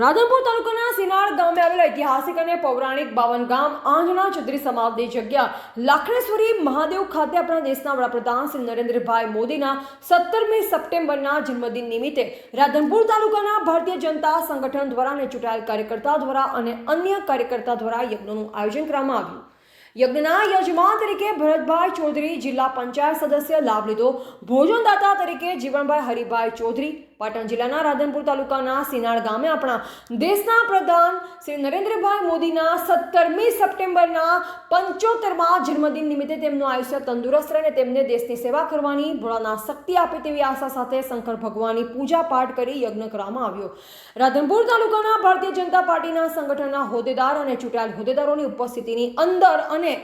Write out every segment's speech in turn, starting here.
રાધનપુર તાલુકાના સિનાળ ગામે આવેલા ઐતિહાસિક અને પૌરાણિક બાવન ગામ આંજણા ચૌધરી સમાજની જગ્યા લાખણેશ્વરી મહાદેવ ખાતે આપણા દેશના વડાપ્રધાન શ્રી નરેન્દ્રભાઈ મોદીના સત્તરમી સપ્ટેમ્બરના જન્મદિન નિમિત્તે રાધનપુર તાલુકાના ભારતીય જનતા સંગઠન દ્વારા અને ચૂંટાયેલ કાર્યકર્તા દ્વારા અને અન્ય કાર્યકર્તા દ્વારા યજ્ઞનું આયોજન કરવામાં આવ્યું. યજ્ઞના યજમાન તરીકે ભરતભાઈ ચૌધરી જિલ્લા પંચાયત સદસ્ય લાભ લીધો. ભોજનદાતા તરીકે જીવણભાઈ હરિભાઈ ચૌધરી પાટણ જિલ્લાના રાધનપુર તાલુકાના સિનાળ ગામે આપણા દેશના પ્રધાન શ્રી નરેન્દ્રભાઈ મોદીના સત્તરમી સપ્ટેમ્બરના પંચોતેરમા જન્મદિન નિમિત્તે તેમનું આયુષ્ય તંદુરસ્ત રહે અને તેમને દેશની સેવા કરવાની, ભોળાના શક્તિ આપે તેવી આશા સાથે શંકર ભગવાનની પૂજા પાઠ કરી યજ્ઞ કરવામાં આવ્યો. રાધનપુર તાલુકાના ભારતીય જનતા પાર્ટીના સંગઠનના હોદ્દેદાર અને ચૂંટાયેલ હોદ્દેદારોની ઉપસ્થિતિની અંદર અને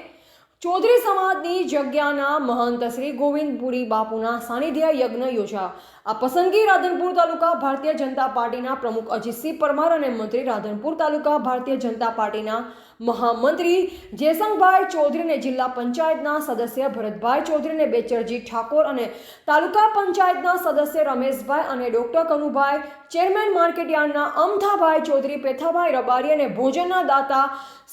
ચૌધરી સમાજની જગ્યાના મહંત શ્રી ગોવિંદપુરી બાપુના સાનિધ્ય યજ્ઞ યોજા આ પસંદગી રાધનપુર તાલુકા ભારતીય જનતા પાર્ટીના પ્રમુખ અજીતસિંહ પરમાર અને મંત્રી રાધનપુર તાલુકા ભારતીય જનતા પાર્ટીના મહામંત્રી જેસંગભાઈ ચૌધરીને જિલ્લા પંચાયતના સદસ્ય ભરતભાઈ ચૌધરીને બેચરજી ઠાકોર અને તાલુકા પંચાયતના સદસ્ય રમેશભાઈ અને ડોક્ટર કનુભાઈ, ચેરમેન માર્કેટ યાર્ડના અમથાભાઈ ચૌધરી, પેથાભાઈ રબારી અને ભોજનના દાતા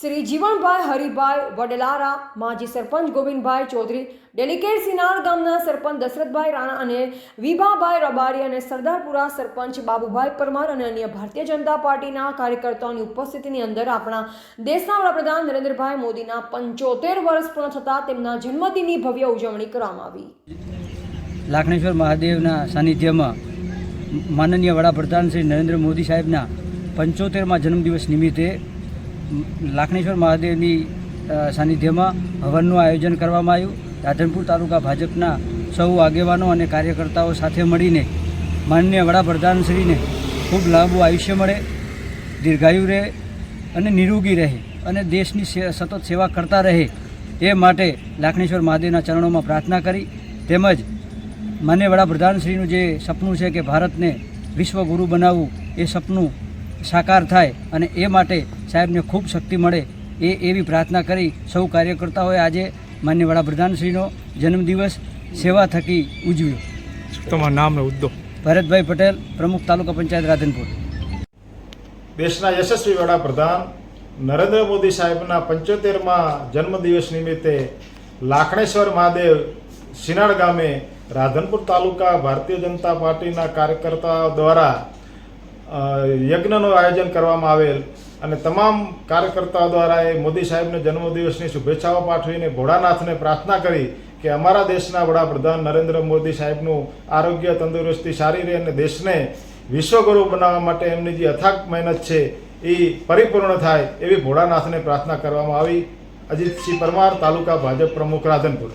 શ્રી જીવણભાઈ હરિભાઈ વડલારા, માજી સરપંચ ગોવિંદભાઈ ચૌધરી ડેલિકેટ સિનાર ગામના સરપંચ દશરથભાઈ રાણા અને વિભાભાઈ રબારી અને સરદારપુરા સરપંચ બાબુભાઈ પરમાર અને અન્ય ભારતીય જનતા પાર્ટીના કાર્યકર્તાઓની ઉપસ્થિતિની અંદર આપણા દેશના વડાપ્રધાન નરેન્દ્રભાઈ મોદીના પંચોતેર વર્ષ પૂર્ણ થતાં તેમના જન્મદિનની ભવ્ય ઉજવણી કરવામાં આવી. લાખણેશ્વર મહાદેવના સાનિધ્યમાં માનનીય વડાપ્રધાન શ્રી નરેન્દ્ર મોદી સાહેબના પંચોતેરમાં જન્મદિવસ નિમિત્તે લાખણેશ્વર મહાદેવની સાનિધ્યમાં હવનનું આયોજન કરવામાં આવ્યું. રાધનપુર તાલુકા ભાજપના સૌ આગેવાનો અને કાર્યકર્તાઓ સાથે મળીને માનનીય વડાપ્રધાનશ્રીને ખૂબ લાંબુ આયુષ્ય મળે, દીર્ઘાયુ રહે અને નિરોગી રહે અને દેશની સતત સેવા કરતા રહે એ માટે લાખણેશ્વર મહાદેવના ચરણોમાં પ્રાર્થના કરી તેમજ માન્ય વડાપ્રધાનશ્રીનું જે સપનું છે કે ભારતને વિશ્વગુરુ બનાવવું એ સપનું સાકાર થાય અને એ માટે સાહેબને ખૂબ શક્તિ મળે એ એવી પ્રાર્થના કરી સૌ કાર્યકર્તાઓએ આજે માન્ય વડાપ્રધાનશ્રીનો જન્મદિવસ સેવા થકી ઉજવ્યો. તમારું નામ ને ઉદ્દો. ભરતભાઈ પટેલ પ્રમુખ તાલુકા પંચાયત રાધનપુર. દેશના યશસ્વી વડાપ્રધાન નરેન્દ્ર મોદી સાહેબના પંચોતેરમાં જન્મદિવસ નિમિત્તે લાખણેશ્વર મહાદેવ સિનાળ ગામે રાધનપુર તાલુકા ભારતીય જનતા પાર્ટીના કાર્યકર્તાઓ દ્વારા યજ્ઞનું આયોજન કરવામાં આવેલ અને તમામ કાર્યકર્તાઓ દ્વારા એ મોદી સાહેબને જન્મદિવસની શુભેચ્છાઓ પાઠવીને ભોળાનાથને પ્રાર્થના કરી કે અમારા દેશના વડાપ્રધાન નરેન્દ્ર મોદી સાહેબનું આરોગ્ય તંદુરસ્તી સારી રહે અને દેશને વિશ્વગુરુ બનાવવા માટે એમની જે અથાગ મહેનત છે એ પરિપૂર્ણ થાય એવી ભોળાનાથને પ્રાર્થના કરવામાં આવી. અજીતસિંહ પરમાર, તાલુકા ભાજપ પ્રમુખ, રાધનપુર.